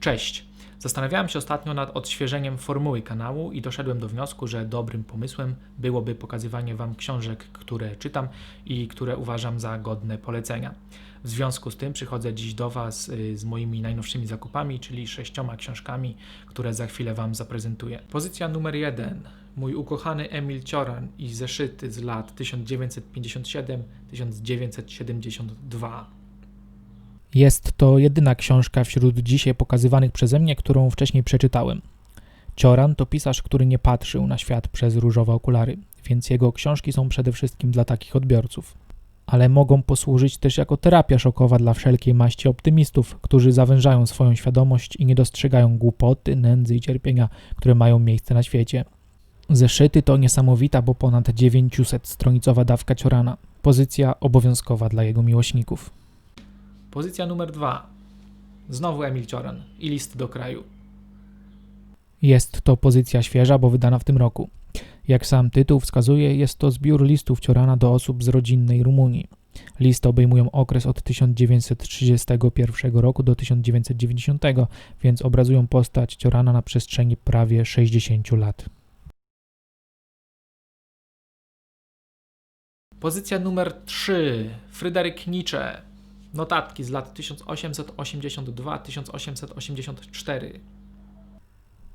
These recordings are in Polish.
Cześć. Zastanawiałem się ostatnio nad odświeżeniem formuły kanału i doszedłem do wniosku, że dobrym pomysłem byłoby pokazywanie Wam książek, które czytam i które uważam za godne polecenia. W związku z tym przychodzę dziś do Was y, z moimi najnowszymi zakupami, czyli sześcioma książkami, które za chwilę Wam zaprezentuję. Pozycja numer jeden. Mój ukochany Emil Cioran i zeszyty z lat 1957-1972. Jest to jedyna książka wśród dzisiaj pokazywanych przeze mnie, którą wcześniej przeczytałem. Cioran to pisarz, który nie patrzył na świat przez różowe okulary, więc jego książki są przede wszystkim dla takich odbiorców. Ale mogą posłużyć też jako terapia szokowa dla wszelkiej maści optymistów, którzy zawężają swoją świadomość i nie dostrzegają głupoty, nędzy i cierpienia, które mają miejsce na świecie. Zeszyty to niesamowita, bo ponad 900-stronicowa dawka Ciorana, pozycja obowiązkowa dla jego miłośników. Pozycja numer dwa. Znowu Emil Cioran i list do kraju. Jest to pozycja świeża, bo wydana w tym roku. Jak sam tytuł wskazuje, jest to zbiór listów Ciorana do osób z rodzinnej Rumunii. Listy obejmują okres od 1931 roku do 1990, więc obrazują postać Ciorana na przestrzeni prawie 60 lat. Pozycja numer 3. Fryderyk Nietzsche. Notatki z lat 1882-1884.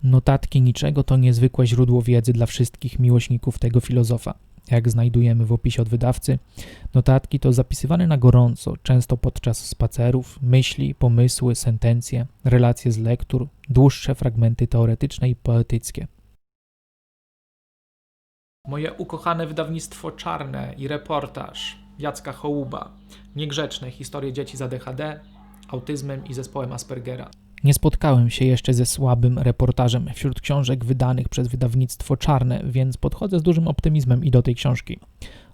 Notatki niczego to niezwykłe źródło wiedzy dla wszystkich miłośników tego filozofa. Jak znajdujemy w opisie od wydawcy, notatki to zapisywane na gorąco, często podczas spacerów, myśli, pomysły, sentencje, relacje z lektur, dłuższe fragmenty teoretyczne i poetyckie. Moje ukochane wydawnictwo czarne i reportaż Jacka Hołuba. Niegrzeczne historie dzieci z ADHD, autyzmem i zespołem Aspergera. Nie spotkałem się jeszcze ze słabym reportażem wśród książek wydanych przez wydawnictwo czarne, więc podchodzę z dużym optymizmem i do tej książki.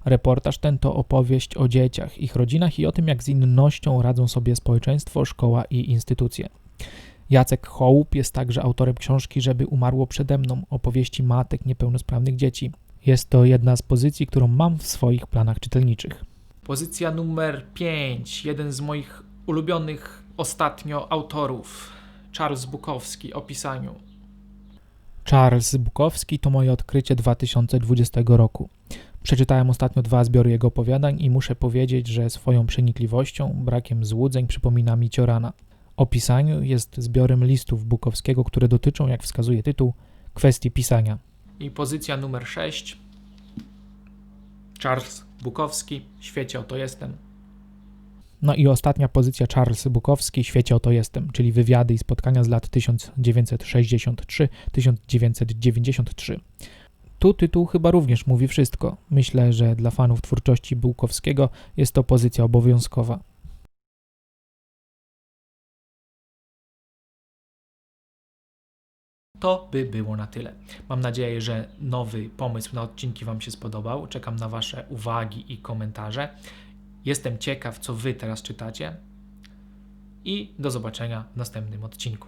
Reportaż ten to opowieść o dzieciach, ich rodzinach i o tym, jak z innością radzą sobie społeczeństwo, szkoła i instytucje. Jacek Hołub jest także autorem książki Żeby umarło przede mną, opowieści matek niepełnosprawnych dzieci. Jest to jedna z pozycji, którą mam w swoich planach czytelniczych. Pozycja numer 5. Jeden z moich ulubionych ostatnio autorów. Charles Bukowski o pisaniu. Charles Bukowski to moje odkrycie 2020 roku. Przeczytałem ostatnio dwa zbiory jego opowiadań i muszę powiedzieć, że swoją przenikliwością, brakiem złudzeń przypomina mi Ciorana. O pisaniu jest zbiorem listów Bukowskiego, które dotyczą, jak wskazuje tytuł, kwestii pisania. I pozycja numer 6. Charles Bukowski, świecie oto jestem. No i ostatnia pozycja Charles Bukowski, świecie oto jestem, czyli wywiady i spotkania z lat 1963-1993. Tu tytuł chyba również mówi wszystko. Myślę, że dla fanów twórczości Bukowskiego jest to pozycja obowiązkowa. To by było na tyle. Mam nadzieję, że nowy pomysł na odcinki Wam się spodobał. Czekam na Wasze uwagi i komentarze. Jestem ciekaw, co Wy teraz czytacie. I do zobaczenia w następnym odcinku.